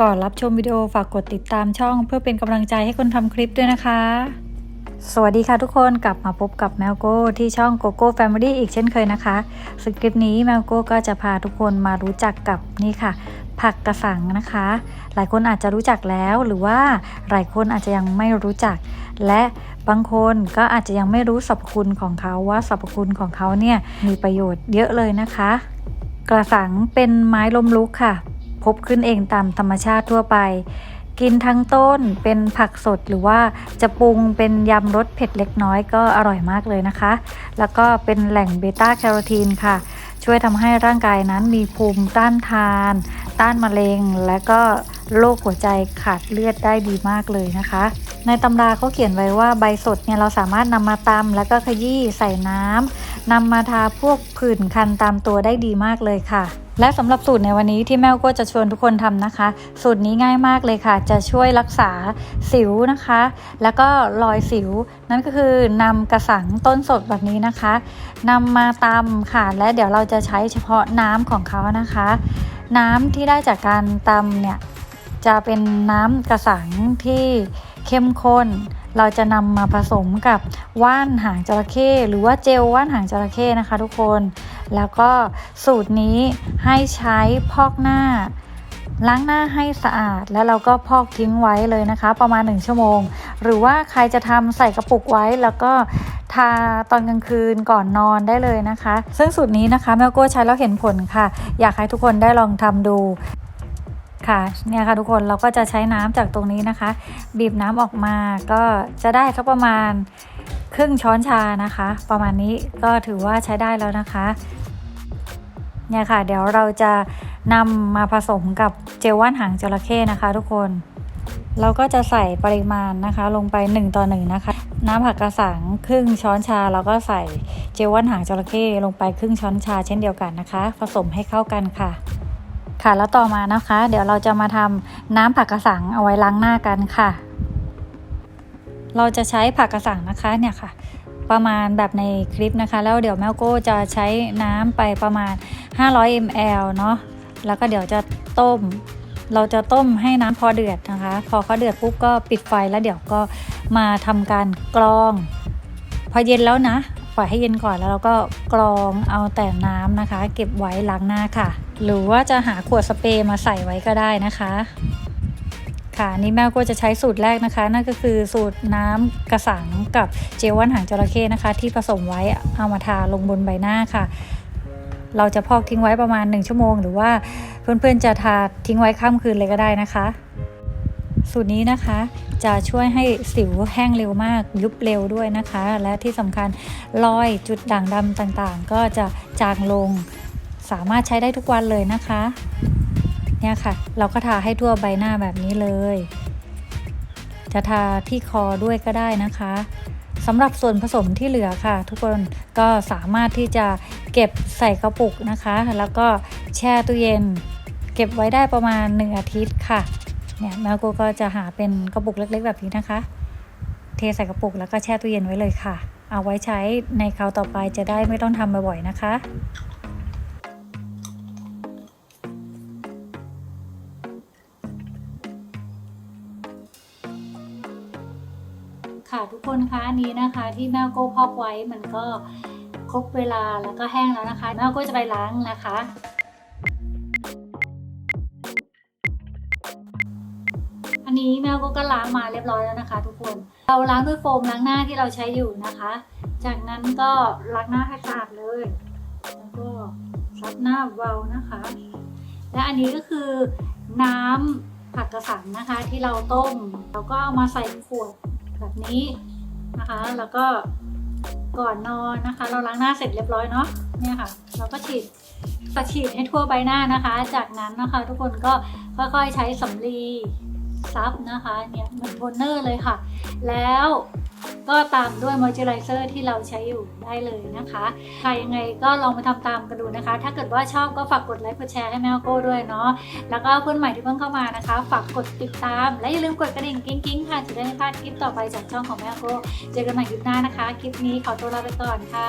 ก่อนรับชมวิดีโอฝากกดติดตามช่อง เพื่อเป็นกำลังใจให้คนทำคลิปด้วยนะคะ สวัสดีค่ะทุกคนกลับมาพบกับแมวโก้ที่ช่องโกโก้แฟมิลี่อีกเช่นเคยนะคะซึ่งคลิปนี้แมวโก้ก็จะพาทุกคนมารู้จักกับนี่ค่ะ ผักกระสังนะคะ หลายคนอาจจะรู้จักแล้วหรือว่าหลายคนอาจจะยังไม่รู้จัก และบางคนก็อาจจะยังไม่รู้สรรพคุณของเขาว่าสรรพคุณของเขาเนี่ยมีประโยชน์เยอะเลยนะคะ กระสังเป็นไม้ล้มลุกค่ะ บขึ้นเองตามธรรมชาติทั่วไป กินทั้งต้นเป็นผักสดหรือว่าจะปรุงเป็นยำรสเผ็ดเล็กน้อยก็อร่อยมากเลยนะคะ แล้วก็เป็นแหล่งเบต้าแคโรทีนค่ะ ช่วยทำให้ร่างกายนั้นมีภูมิต้านทาน ต้านมะเร็ง และก็โรคหัวใจขาดเลือดได้ดีมากเลยนะคะ ในตำราเขาเขียนไว้ว่าใบสดเนี่ยเราสามารถนำมาตำแล้วก็ขยี้ใส่น้ำนำมาทาพวกผื่นคันตามตัวได้ดีมากเลยค่ะ และสำหรับสูตรในวันนี้ที่แม่ก็จะชวนทุกคนทำนะคะ สูตรนี้ง่ายมากเลยค่ะ จะช่วยรักษาสิวนะคะ แล้วก็รอยสิว นั่นก็คือนำกระสังต้นสดแบบนี้นะคะนำมาตำค่ะ และเดี๋ยวเราจะใช้เฉพาะน้ำของเขานะคะ น้ำที่ได้จากการตำเนี่ย จะเป็นน้ำกระสังที่เข้มข้น เราจะนำมาผสมกับว่านหางจระเข้หรือว่าเจลว่านหางจระเข้นะคะ ทุกคน แล้วก็สูตรนี้ให้ใช้พอกหน้าล้างหน้าให้สะอาดแล้วเราก็พอกทิ้งไว้เลยนะคะ ประมาณ 1 ชั่วโมง หรือว่าใครจะทำใส่กระปุกไว้แล้วก็ทาตอนกลางคืนก่อนนอนได้เลยนะคะ ซึ่งสูตรนี้นะคะแมวโก้ใช้แล้วเห็นผลค่ะ อยากให้ทุกคนได้ลองทำดู ค่ะเนี่ยค่ะทุกคนเราก็จะใช้น้ำจากตรงนี้นะคะ บีบน้ำออกมาก็จะได้สักประมาณครึ่งช้อนชานะคะ ประมาณนี้ก็ถือว่าใช้ได้แล้วนะคะเนี่ยค่ะ เดี๋ยวเราจะนำมาผสมกับเจลว่านหางจระเข้นะคะ ทุกคนเราก็จะใส่ปริมาณนะคะ ลงไป 1 ต่อ 1 นะคะ น้ำผักกระสังครึ่งช้อนชา แล้วก็ใส่เจลว่านหางจระเข้ลงไปครึ่งช้อนชาเช่นเดียวกันนะคะ ผสมให้เข้ากันค่ะ ค่ะแล้วต่อมานะคะ เดี๋ยวเราจะมาทำน้ำผักกระสังเอาไว้ล้างหน้ากันค่ะ เราจะใช้ผักกระสังนะคะเนี่ยค่ะ ประมาณแบบในคลิปนะคะ แล้วเดี๋ยวแมวโก้จะใช้น้ำไปประมาณ 500 ml เนาะแล้วก็เดี๋ยวจะต้ม เราจะต้มให้น้ำพอเดือดนะคะ พอเขาเดือดปุ๊บก็ปิดไฟแล้วเดี๋ยวก็มาทำการกรอง พอเย็นแล้วนะ ปล่อยให้เย็นก่อนแล้วเราก็กรองเอาแต่น้ำนะคะ เก็บไว้ล้างหน้าค่ะ หรือว่าจะหาขวดสเปรย์มาใส่ไว้ก็ได้นะคะ ค่ะนี่แม่ก็จะใช้สูตรแรกนะคะ นั่นก็คือสูตรน้ำกระสังกับเจลว่านหางจระเข้นะคะ ที่ผสมไว้เอามาทาลงบนใบหน้าค่ะ เราจะพอกทิ้งไว้ประมาณ 1 ชั่วโมง หรือว่าเพื่อนๆจะทาทิ้งไว้ข้ามคืนเลยก็ได้นะคะ สูตรนี้นะคะจะช่วยให้สิวแห้งเร็วมากยุบเร็วด้วยนะคะ และที่สำคัญรอยจุดด่างดำต่างๆ ก็จะจางลง สามารถใช้ได้ทุกวันเลยนะคะ เนี่ยค่ะ เราก็ทาให้ทั่วใบหน้าแบบนี้เลย จะทาที่คอด้วยก็ได้นะคะสำหรับส่วนผสมที่เหลือค่ะ ทุกคนก็สามารถที่จะเก็บใส่กระปุกนะคะ แล้วก็แช่ตู้เย็น เก็บไว้ได้ประมาณ 1 อาทิตย์ค่ะ เนี่ยแมวโกก็จะหาเป็นกระปุกเล็ก ๆ แบบนี้นะคะ เทใส่กระปุกแล้วก็แช่ตู้เย็นไว้เลยค่ะ เอาไว้ใช้ในคราวต่อไปจะได้ไม่ต้องทำบ่อยๆนะคะค่ะทุกคนคะอันนี้นะคะที่แมวโก้พอกไว้มันก็ครบเวลาแล้วก็แห้งแล้วนะคะแมวโก้จะไปล้างนะคะ อันนี้แมวก็ล้างมาเรียบร้อยแล้วนะคะ ทุกคน เราล้างด้วยโฟมล้างหน้าที่เราใช้อยู่นะคะ จากนั้นก็ล้างหน้าให้สะอาดเลย แล้วก็ซับหน้าเบานะคะ และอันนี้ก็คือน้ำผักกระสังนะคะ ที่เราต้มเราก็เอามาใส่ขวดแบบนี้นะคะ แล้วก็ก่อนนอนนะคะ เราล้างหน้าเสร็จเรียบร้อยเนาะเนี่ยค่ะ เราก็ฉีดฉีดให้ทั่วใบหน้านะคะ จากนั้นนะคะ ทุกคนก็ค่อยๆใช้สำลี ซับนะคะเนี่ยเหมือนโทนเนอร์เลยค่ะ แล้วก็ตามด้วยมอยเจอไรเซอร์ที่เราใช้อยู่ได้เลยนะคะใครยังไงก็ลองไปทำตามกันดูนะคะ ถ้าเกิดว่าชอบก็ฝากกดไลค์กดแชร์ให้แมวโก้ด้วยเนาะแล้วก็เพื่อนใหม่ที่เพิ่งเข้ามานะคะ ฝากกดติดตาม และอย่าลืมกดกระดิ่งกิ้งๆค่ะจะได้ไม่พลาดคลิปต่อไปจากช่องของแม่โก้เจอกันใหม่คลิปหน้านะคะ คลิปนี้ขอตัวลาไปก่อนค่ะ